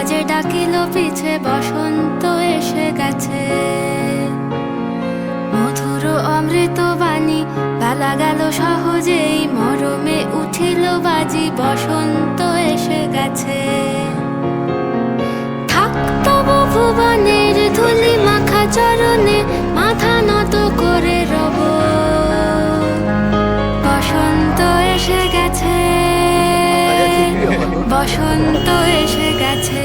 কাজে ডাকিল পিছে, বসন্ত এসে গেছে। মধুর অমৃত বাণী পালা গেল সহজেই, মরমে উঠিল বাজি, বসন্ত বসন্ত এসে গেছে।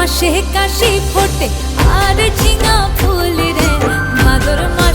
মাসে কাশি ফোটে আর ঝিঙা ফুল রে মাদর মা